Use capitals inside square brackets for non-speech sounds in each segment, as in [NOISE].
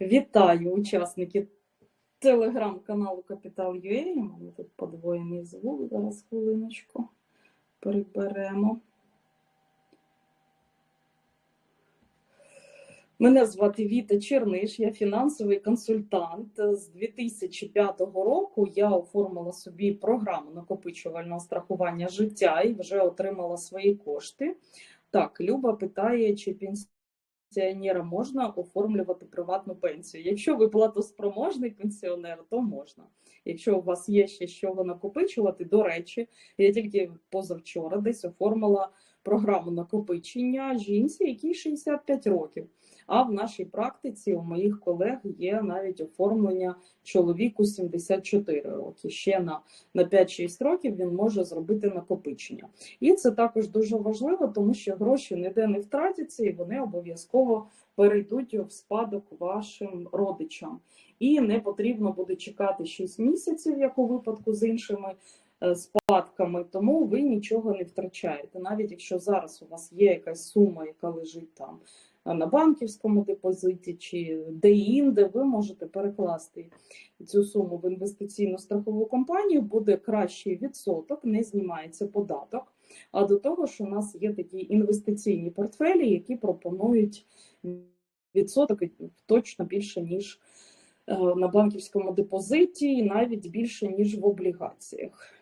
Вітаю учасників телеграм-каналу Капітал.ua. У мене тут подвоєний звук. Зараз хвилиночку переберемо. Мене звати Віта Черниш, я фінансовий консультант. З 2005 року я оформила собі програму накопичувального страхування життя і вже отримала свої кошти. Так, Люба питає, чи пенсіонера можна оформлювати приватну пенсію. Якщо ви платоспроможний пенсіонер, то можна. Якщо у вас є ще що накопичувати, до речі, я тільки позавчора десь оформила програму накопичення жінці, якій 65 років. А в нашій практиці у моїх колег є навіть оформлення чоловіку 74 роки. Ще на, на 5-6 років він може зробити накопичення. І це також дуже важливо, тому що гроші ніде не втратяться, і вони обов'язково перейдуть в спадок вашим родичам. І не потрібно буде чекати 6 місяців, як у випадку з іншими спадками, тому ви нічого не втрачаєте. Навіть якщо зараз у вас є якась сума, яка лежить там на банківському депозиті чи де-інде, ви можете перекласти цю суму в інвестиційну страхову компанію, буде кращий відсоток, не знімається податок. А до того ж, у нас є такі інвестиційні портфелі, які пропонують відсоток точно більше, ніж е, на банківському депозиті, навіть більше, ніж в облігаціях.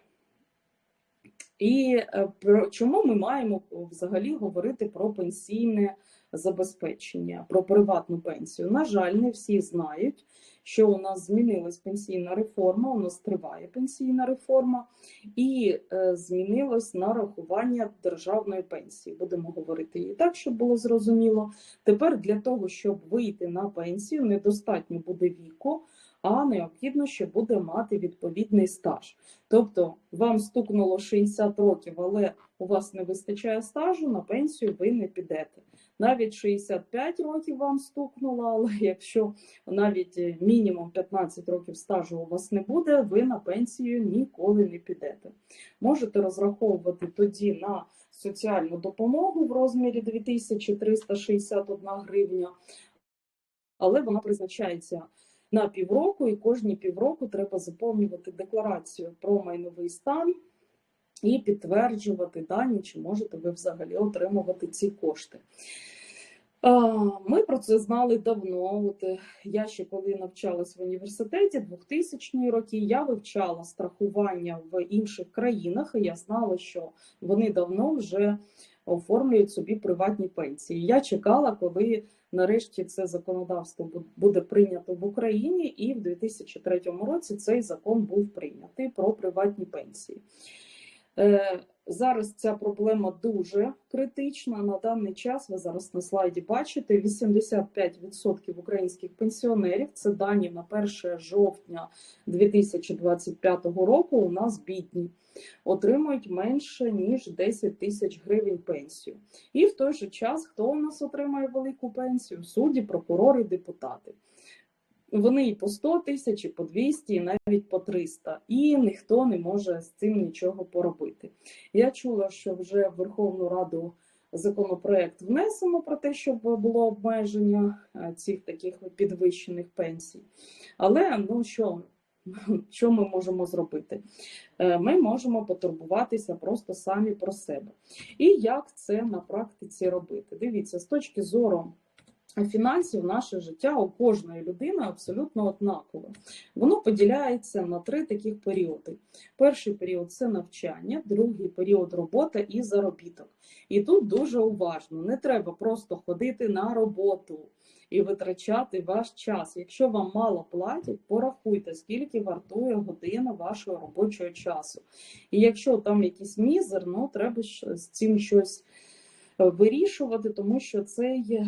І е, про чому ми маємо взагалі говорити про пенсійне забезпечення, про приватну пенсію? На жаль, не всі знають, що у нас змінилась пенсійна реформа, у нас триває пенсійна реформа, і е, змінилось нарахування державної пенсії. Будемо говорити і так, щоб було зрозуміло. Тепер для того, щоб вийти на пенсію, недостатньо буде віку а необхідно ще буде мати відповідний стаж. Тобто вам стукнуло 60 років, але у вас не вистачає стажу, на пенсію ви не підете. Навіть 65 років вам стукнуло, але якщо навіть мінімум 15 років стажу у вас не буде, ви на пенсію ніколи не підете. Можете розраховувати тоді на соціальну допомогу в розмірі 2361 гривня, але вона призначається на півроку, і кожні півроку треба заповнювати декларацію про майновий стан і підтверджувати дані, чи можете ви взагалі отримувати ці кошти. Ми про це знали давно. От е, Я ще коли навчалась в університеті 2000-ні роки, я вивчала страхування в інших країнах, і я знала, що вони давно вже оформлюють собі приватні пенсії. Я чекала, коли нарешті це законодавство буде прийнято в Україні, і в 2003 році цей закон був прийнятий про приватні пенсії. Зараз ця проблема дуже критична. На даний час ви зараз на слайді бачите: 85% українських пенсіонерів це дані на 1 жовтня 2025 року. У нас бідні отримують менше ніж 10 тисяч гривень пенсію. І в той же час хто у нас отримає велику пенсію? Судді, прокурори, депутати. Вони і по 100 тисяч, і по 200, і навіть по 300. І ніхто не може з цим нічого поробити. Я чула, що вже в Верховну Раду законопроект внесено про те, щоб було обмеження е, цих таких підвищених пенсій. Але ну що, що ми можемо зробити? Е, ми можемо потурбуватися просто самі про себе. І як це на практиці робити? Дивіться, з точки зору. Фінансів наше життя у кожної людини абсолютно однакове. Воно поділяється на три таких періоди. Перший період це навчання, другий період робота і заробіток. І тут дуже уважно, не треба просто ходити на роботу і витрачати ваш час. Якщо вам мало платять, порахуйте, скільки вартує година вашого робочого часу. І якщо там якийсь мізер, ну треба з цим щось вирішувати, тому що цей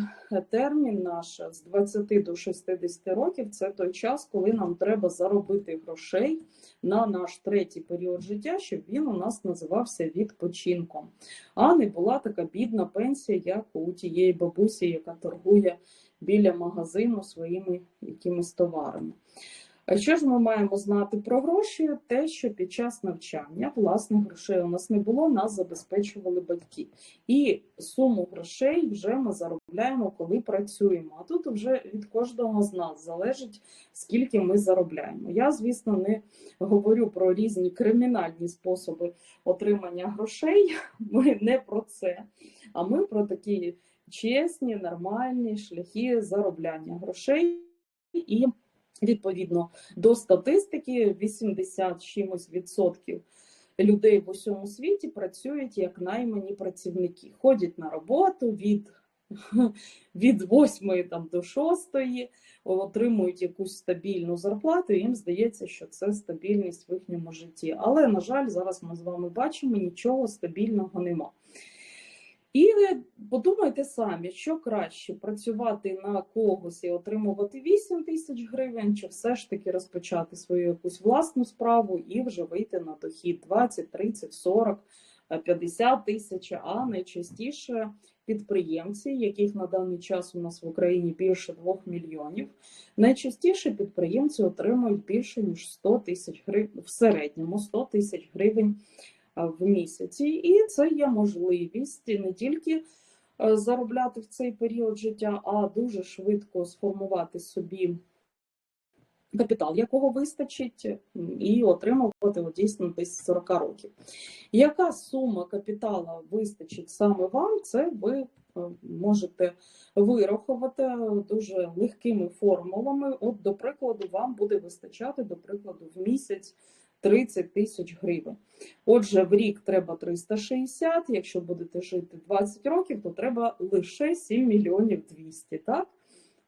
термін наш з 20 до 60 років це той час, коли нам треба заробити грошей на наш третій період життя, щоб він у нас називався відпочинком, а не була така бідна пенсія, як у тієї бабусі, яка торгує біля магазину своїми якимись товарами. Що ж ми маємо знати про гроші? Те, що під час навчання власних грошей у нас не було, нас забезпечували батьки. І суму грошей вже ми заробляємо, коли працюємо. А тут вже від кожного з нас залежить, скільки ми заробляємо. Я, звісно, не говорю про різні кримінальні способи отримання грошей. [LAUGHS] Ми не про це, а ми про такі чесні, нормальні шляхи заробляння грошей і. Відповідно до статистики, 80 чимось відсотків людей в усьому світі працюють як наймані працівники, ходять на роботу від [LAUGHS] від 8 там, до 6, отримують якусь стабільну зарплату, і їм здається, що це стабільність в їхньому житті. Але, на жаль, зараз ми з вами бачимо, нічого стабільного нема. І подумайте самі, що краще працювати на когось і отримувати 8 тисяч гривень, чи все ж таки розпочати свою якусь власну справу і вже вийти на дохід 20, 30, 40, 50 тисяч, а найчастіше підприємці, яких на даний час у нас в Україні більше 2 мільйонів. Найчастіше підприємці отримують більше ніж 100 тисяч гривень в середньому 100 тисяч гривень в місяці, і це є можливість не тільки е, заробляти в цей період життя, а дуже швидко сформувати собі капітал, якого вистачить, і отримувати дійсно десь 40 років. Яка сума капітала вистачить саме вам, це ви е, можете вирахувати дуже легкими формулами. От, до прикладу, вам буде вистачати, до прикладу, в місяць 30 тисяч гривень. Отже, в рік треба 360, якщо будете жити 20 років, то треба лише 7 мільйонів 200, так?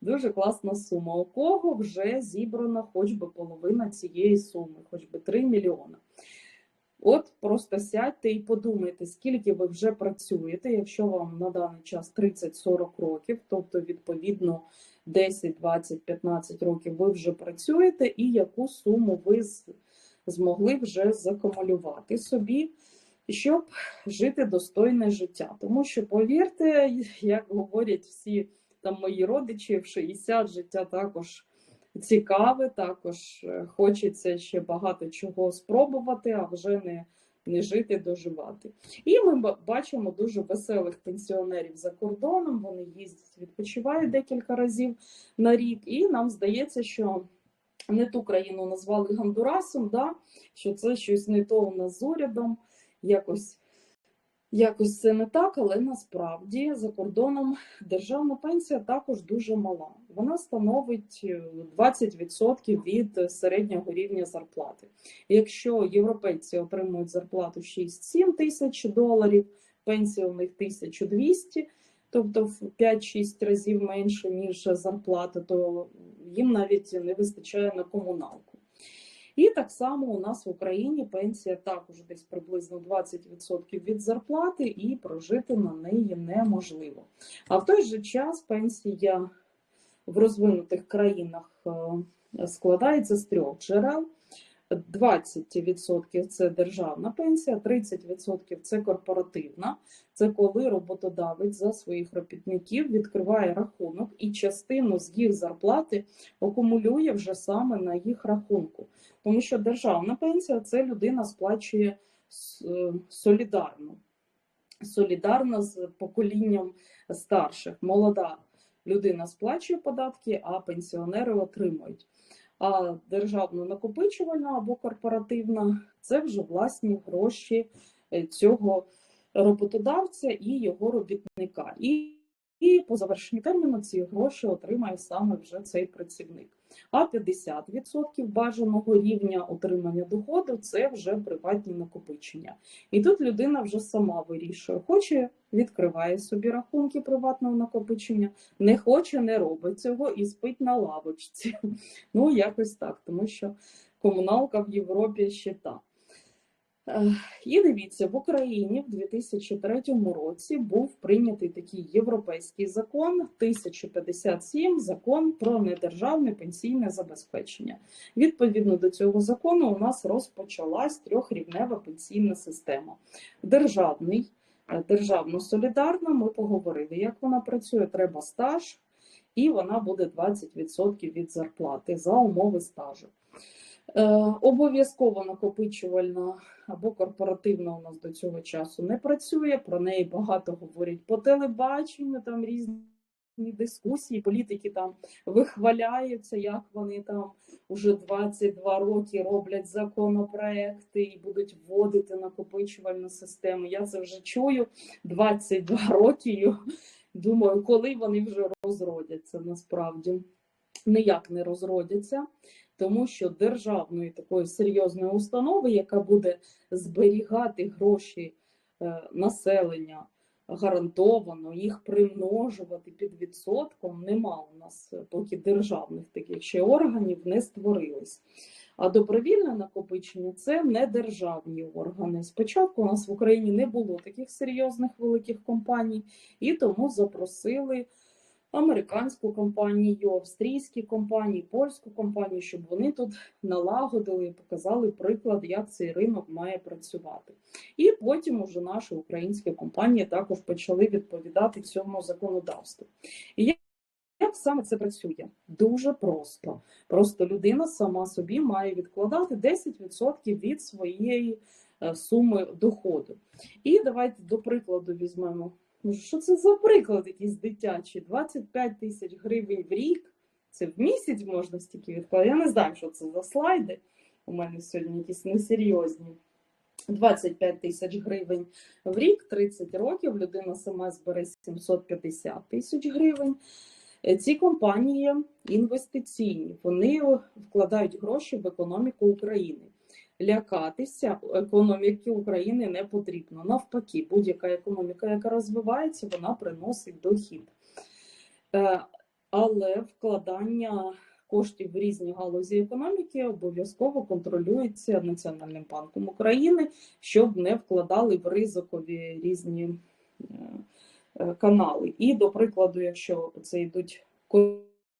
Дуже класна сума. У кого вже зібрана хоч би половина цієї суми, хоч би 3 мільйони. От просто сядьте і подумайте, скільки ви вже працюєте, якщо вам на даний час 30-40 років, тобто, відповідно, 10, 20, 15 років ви вже працюєте, і яку суму ви змогли вже закумулювати собі, щоб жити достойне життя. Тому що, повірте, як говорять всі там мої родичі, в 60 життя також цікаве, також е, хочеться ще багато чого спробувати, а вже не. Не жити, доживати. І ми бачимо дуже веселих пенсіонерів за кордоном. Вони їздять, відпочивають декілька разів на рік, і нам здається, що не ту країну назвали Гондурасом, да? що це щось не то у нас з урядом, якось якось це не так, але насправді за кордоном державна пенсія також дуже мала. Вона становить 20% від середнього рівня зарплати. Якщо європейці отримують зарплату 6-7 тисяч доларів, пенсія у них 1200, тобто в 5-6 разів менше, ніж зарплата, то їм навіть не вистачає на комуналку. І так само у нас в Україні пенсія також десь приблизно 20% від зарплати, і прожити на неї неможливо. А в той же час пенсія в розвинутих країнах е, складається з трьох джерел. 20% це державна пенсія, 30% це корпоративна. Це коли роботодавець за своїх робітників відкриває рахунок і частину з їх зарплати акумулює вже саме на їх рахунку. Тому що державна пенсія це людина сплачує е, солідарно, солідарно з поколінням старших, молода людина сплачує податки, а пенсіонери отримують а державна накопичувальна або корпоративна це вже власні гроші е, цього роботодавця і його робітника. І і по завершенню терміну ці гроші отримає саме вже цей працівник. А 50% бажаного рівня отримання доходу це вже приватні накопичення. І тут людина вже сама вирішує, хоче, відкриває собі рахунки приватного накопичення, не хоче, не робить цього і спить на лавочці. [LAUGHS] Ну, якось так, тому що комуналка в Європі ще та. І дивіться, в Україні в 2003 році був прийнятий такий європейський закон 1057 закон про недержавне пенсійне забезпечення. Відповідно до цього закону, у нас розпочалась трьохрівнева пенсійна система. Державний, е, державно-солідарна. Ми поговорили, як вона працює. Треба стаж, і вона буде 20% від зарплати за умови стажу. Е, Обов'язково накопичувальна або корпоративна у нас до цього часу не працює. Про неї багато говорять по телебаченню, там різні дискусії, політики там вихваляються, як вони там уже 22 роки роблять законопроекти і будуть вводити накопичувальну систему. Я це вже чую 22 роки. Думаю, коли вони вже розродяться насправді. Ніяк не розродяться тому що державної такої серйозної установи, яка буде зберігати гроші е, населення гарантовано, їх примножувати під відсотком, нема у нас поки державних таких ще органів не створилось. А добровільне накопичення це не державні органи. Спочатку у нас в Україні не було таких серйозних великих компаній, і тому запросили американську компанію, австрійські компанії, польську компанію, щоб вони тут налагодили і показали приклад, як цей ринок має працювати. І потім уже наші українські компанії також почали відповідати цьому законодавству. І як саме це працює? Дуже просто. Просто людина сама собі має відкладати 10% від своєї е, суми доходу. І давайте до прикладу візьмемо Ну, що це за приклад якийсь дитячий? 25 тисяч гривень в рік. Це в місяць можна стільки відкладати. Я не знаю, що це за слайди. У мене сьогодні якісь несерйозні. 25 тисяч гривень в рік, 30 років. Людина сама збере 750 тисяч гривень. Е, ці компанії інвестиційні, вони вкладають гроші в економіку України лякатися економіки України не потрібно. Навпаки, будь-яка економіка, яка розвивається, вона приносить дохід. Е, але вкладання коштів в різні галузі економіки обов'язково контролюється Національним банком України, щоб не вкладали в ризикові різні е, е, канали. І, до прикладу, якщо це йдуть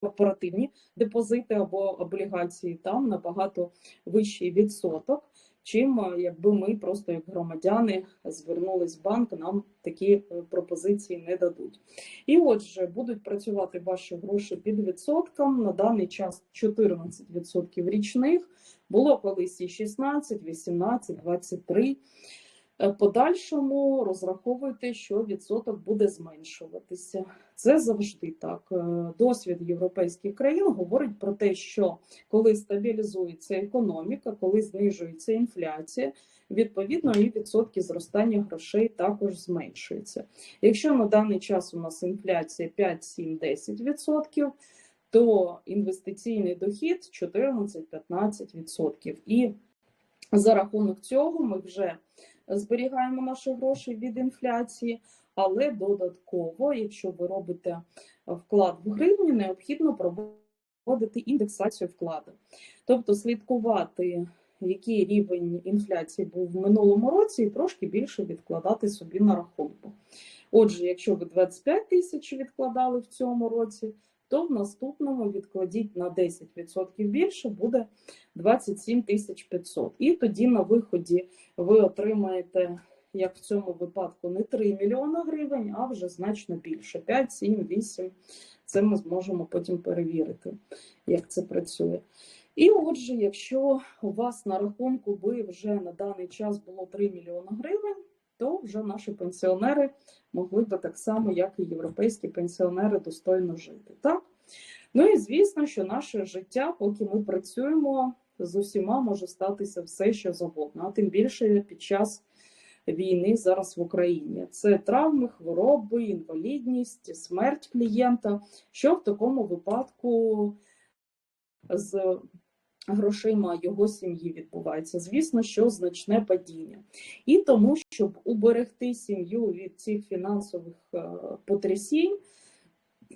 корпоративні депозити або облігації, там набагато вищий відсоток, чим е, якби ми просто як громадяни звернулись в банк, нам такі е, пропозиції не дадуть. І отже, будуть працювати ваші гроші під відсотком. На даний час 14% річних, було колись і 16, 18, 23%. Е, подальшому розраховуйте, що відсоток буде зменшуватися. Це завжди так. Е, досвід європейських країн говорить про те, що коли стабілізується економіка, коли знижується інфляція, відповідно і відсотки зростання грошей також зменшуються. Якщо на даний час у нас інфляція 5, 7, 10%, то інвестиційний дохід 14-15%. І за рахунок цього ми вже зберігаємо наші гроші від інфляції, але додатково, якщо ви робите вклад в гривні, необхідно проводити індексацію вкладу. Тобто слідкувати, який рівень інфляції був в минулому році, і трошки більше відкладати собі на рахунку. Отже, якщо ви 25 тисяч відкладали в цьому році, то в наступному відкладіть на 10% більше, буде 27 500. І тоді на виході ви отримаєте, як в цьому випадку, не 3 мільйони гривень, а вже значно більше 5, 7, 8. Це ми зможемо потім перевірити, як це працює. І отже, якщо у вас на рахунку би вже на даний час було 3 мільйони гривень, то вже наші пенсіонери могли би так само, як і європейські пенсіонери, достойно жити. Так? Ну і звісно, що наше життя, поки ми працюємо, з усіма може статися все, що завгодно, а тим більше під час війни зараз в Україні. Це травми, хвороби, інвалідність, смерть клієнта. Що в такому випадку з грошима його сім'ї відбувається. Звісно, що значне падіння. І тому, щоб уберегти сім'ю від цих фінансових е, потрясінь,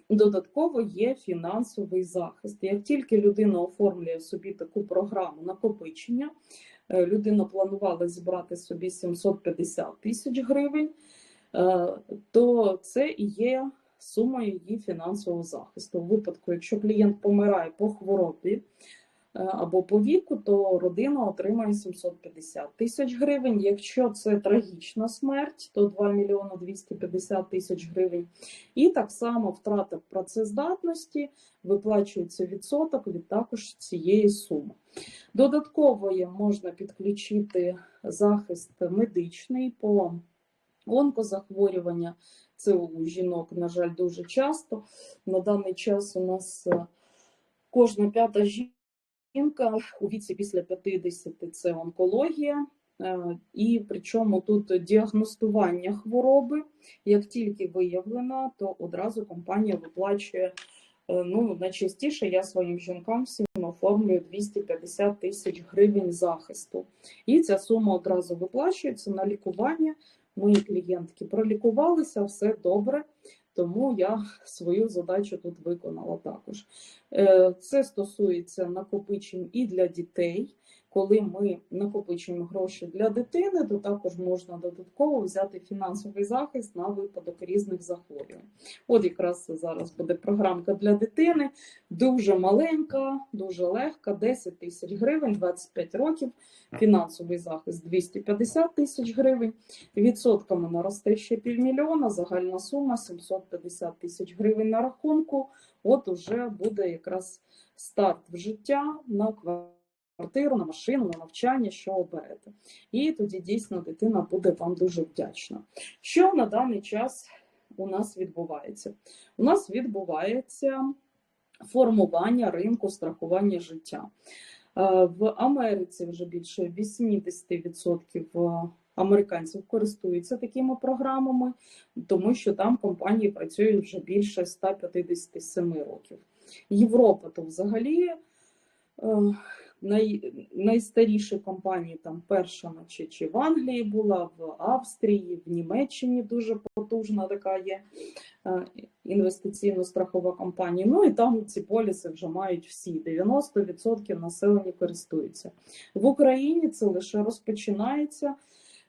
додатково є фінансовий захист. Як тільки людина оформлює собі таку програму накопичення, е, людина планувала зібрати собі 750 тисяч гривень, е, то це і є сумою її фінансового захисту. У випадку, якщо клієнт помирає по хворобі, або по віку, то родина отримає 750 тисяч гривень. Якщо це трагічна смерть, то 2 мільйони 250 тисяч гривень. І так само втрата працездатності виплачується відсоток від також цієї суми. Додатково можна підключити захист медичний по онкозахворювання. Це у жінок, на жаль, дуже часто. На даний час у нас е, кожна п'ята жінка у віці після 50 це онкологія. Е, І причому тут діагностування хвороби, як тільки виявлена, то одразу компанія виплачує. е, Ну, найчастіше я своїм жінкам всім оформлюю 250 тисяч гривень захисту. І ця сума одразу виплачується на лікування. Мої клієнтки пролікувалися, все добре, тому я свою задачу тут виконала також. Е, Це стосується накопичень і для дітей. Коли ми накопичуємо гроші для дитини, то також можна додатково взяти фінансовий захист на випадок різних захворювань. От якраз зараз буде програмка для дитини, дуже маленька, дуже легка, 10 тисяч гривень, 25 років, фінансовий захист 250 тисяч гривень, відсотками наросте ще півмільйона, загальна сума 750 тисяч гривень на рахунку. От уже буде якраз старт в життя на квартиру, на машину, на навчання, що оберете. І тоді дійсно дитина буде вам дуже вдячна. Що на даний час у нас відбувається? У нас відбувається формування ринку страхування життя. Е, В Америці вже більше 80% американців користуються такими програмами, тому що там компанії працюють вже більше 157 років. Європа то взагалі е, най, найстаріші компанії, там перша чи, чи в Англії була, в Австрії, в Німеччині дуже потужна така є е, інвестиційно-страхова компанія. Ну і там ці поліси вже мають всі 90% населення користуються. В Україні це лише розпочинається.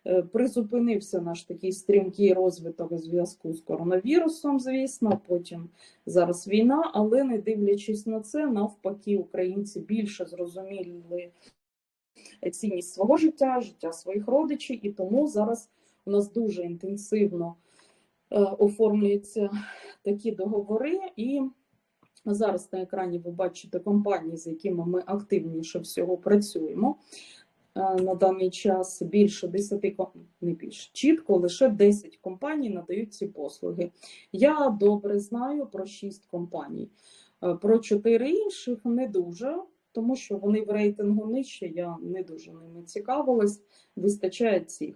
Е, Призупинився наш такий стрімкий розвиток у зв'язку з коронавірусом, звісно. Потім зараз війна, але не дивлячись на це, навпаки, українці більше зрозуміли цінність свого життя, життя своїх родичів, і тому зараз у нас дуже інтенсивно е, оформлюються такі договори. І зараз на екрані ви бачите компанії, з якими ми активніше всього працюємо. Е, На даний час більше 10, ком- не більше, чітко лише 10 компаній надають ці послуги. Я добре знаю про 6 компаній. Е, Про 4 інших не дуже, тому що вони в рейтингу нижче, я не дуже ними цікавилась, вистачає цих.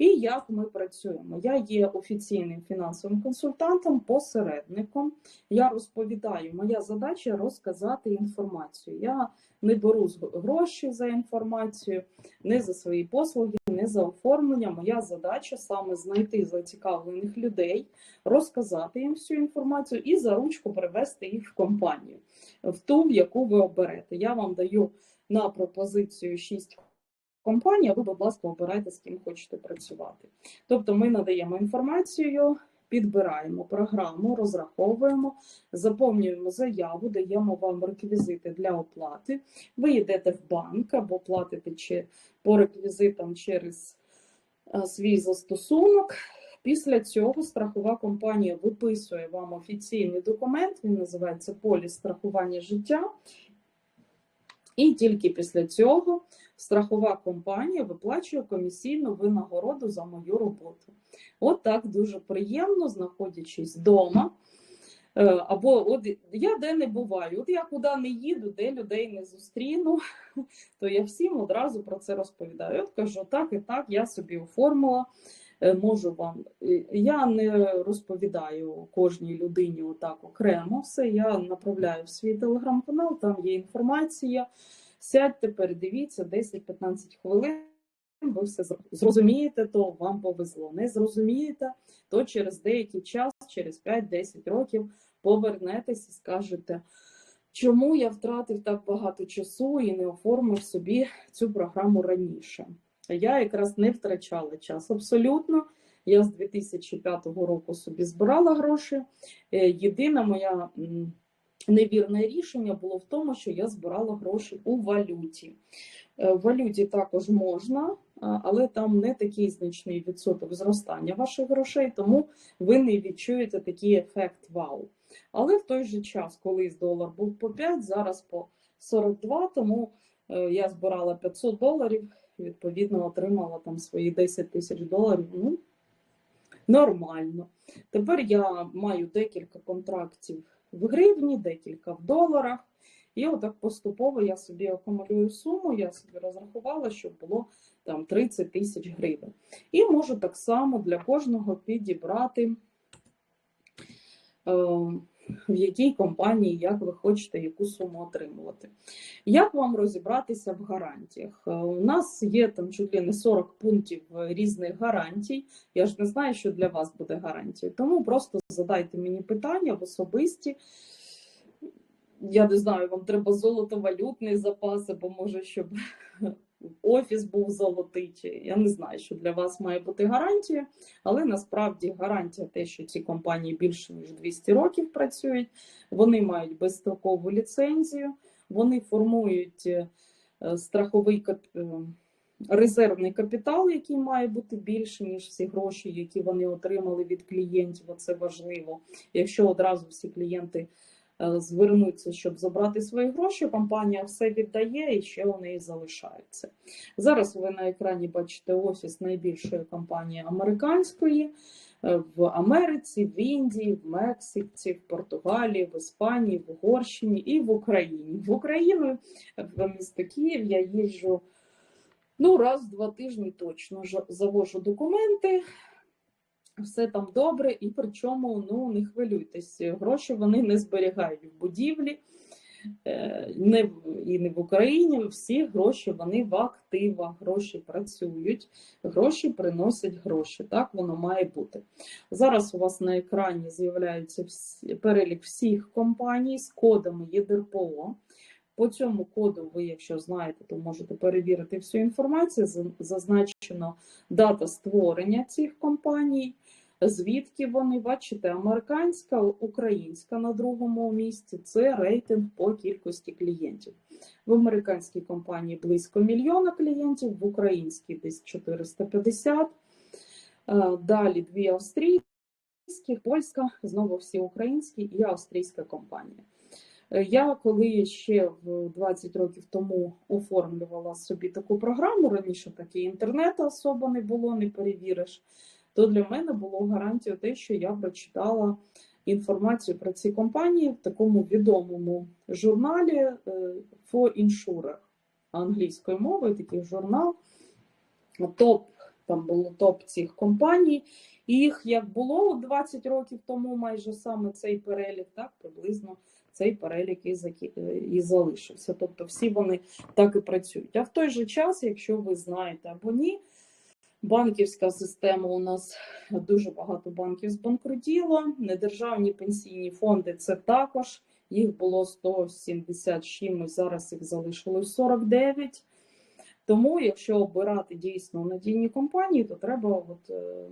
І як ми працюємо? Я є офіційним фінансовим консультантом, посередником. Я розповідаю, моя задача розказати інформацію. Я не беру гроші за інформацію, не за свої послуги, не за оформлення. Моя задача саме знайти зацікавлених людей, розказати їм всю інформацію і за ручку привести їх в компанію, в ту, в яку ви оберете. Я вам даю на пропозицію 6 компаній, а ви, будь ласка, обирайте, з ким хочете працювати. Тобто ми надаємо інформацію, підбираємо програму, розраховуємо, заповнюємо заяву, даємо вам реквізити для оплати. Ви йдете в банк або платите по реквізитам через е, свій застосунок. Після цього страхова компанія виписує вам офіційний документ, він називається поліс страхування життя. І тільки після цього страхова компанія виплачує комісійну винагороду за мою роботу. От так дуже приємно, знаходячись вдома. Е, Або от я де не буваю, от я куди не їду, де людей не зустріну, [LAUGHS] то я всім одразу про це розповідаю. От кажу, так і так, я собі оформила, е, можу вам. Я не розповідаю кожній людині отак окремо все. Я направляю в свій телеграм-канал, там є інформація. Сядьте, передивіться 10-15 хвилин. Ви все зрозумієте, то вам повезло. Не зрозумієте, то через деякий час, через 5-10 років, повернетесь і скажете, чому я втратив так багато часу і не оформив собі цю програму раніше. Я якраз не втрачала час абсолютно. Я з 2005 року собі збирала гроші. Е, Єдина моя невірне рішення було в тому, що я збирала гроші у валюті. Е, В валюті також можна, але там не такий значний відсоток зростання ваших грошей, тому ви не відчуєте такий ефект вау. Але в той же час, колись долар був по 5, зараз по 42, тому е, я збирала 500 доларів, відповідно, отримала там свої 10 тисяч доларів. Ну, нормально. Тепер я маю декілька контрактів в гривні, декілька в доларах. І отак поступово я собі акумулюю суму, я собі розрахувала, щоб було там 30 тисяч гривень. І можу так само для кожного підібрати, е, в якій компанії, як ви хочете, яку суму отримувати. Як вам розібратися в гарантіях? Е, У нас є там чуть ли не 40 пунктів е, різних гарантій. Я ж не знаю, що для вас буде гарантією. Тому просто задайте мені питання в особисті. Я не знаю, вам треба золотовалютний запас, або може, щоб офіс був золотий. Я не знаю, що для вас має бути гарантія, але насправді гарантія те, що ці компанії більше ніж 200 років працюють, вони мають безстрокову ліцензію, вони формують е, страховий е, резервний капітал, який має бути більше, ніж всі гроші, які вони отримали від клієнтів. Оце важливо. Якщо одразу всі клієнти звернуться, щоб забрати свої гроші, компанія все віддає і ще у неї залишаються. Зараз ви на екрані бачите офіс найбільшої компанії американської е, в Америці, в Індії, в Мексиці, в Португалії, в Іспанії, в Угорщині і в Україні. В Україну в місто Київ я їжджу ну, раз в два тижні точно завожу документи. Все там добре, і причому ну не хвилюйтесь, гроші вони не зберігають в будівлі, е, не і не в Україні. Всі гроші вони в активах, гроші працюють, гроші приносять гроші. Так воно має бути. Зараз у вас на екрані з'являється перелік всіх компаній з кодами ЄДРПО. По цьому коду ви, якщо знаєте, то можете перевірити всю інформацію. Зазначено дата створення цих компаній, звідки вони бачите, американська, українська на другому місці. Це рейтинг по кількості клієнтів. В американській компанії близько мільйона клієнтів, в українській десь 450. Е, Далі дві австрійські, польська, знову всі українські і австрійська компанія. Е, Я коли ще в 20 років тому оформлювала собі таку програму, раніше таки інтернету особо не було, не перевіриш, то для мене було гарантією те, що я прочитала інформацію про ці компанії в такому відомому журналі е, For Insurer англійською мовою, такий журнал. Топ, там було топ цих компаній. Їх як було 20 років тому, майже саме цей перелік, так приблизно цей перелік і, е, і залишився. Тобто всі вони так і працюють. А в той же час, якщо ви знаєте або ні, банківська система у нас дуже багато банків збанкрутіло, недержавні пенсійні фонди це також. Їх було 170 з чимось, зараз їх залишилось 49. Тому, якщо обирати дійсно надійні компанії, то треба от, е,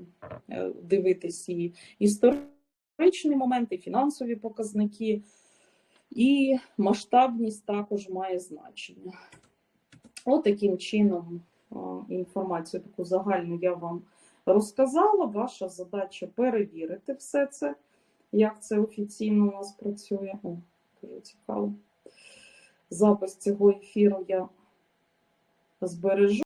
е, дивитись і історичні моменти, і фінансові показники, і масштабність також має значення. От таким чином інформацію таку загальну я вам розказала. Ваша задача перевірити все це, як це офіційно у нас працює. О, дуже цікаво. Запис цього ефіру я збережу.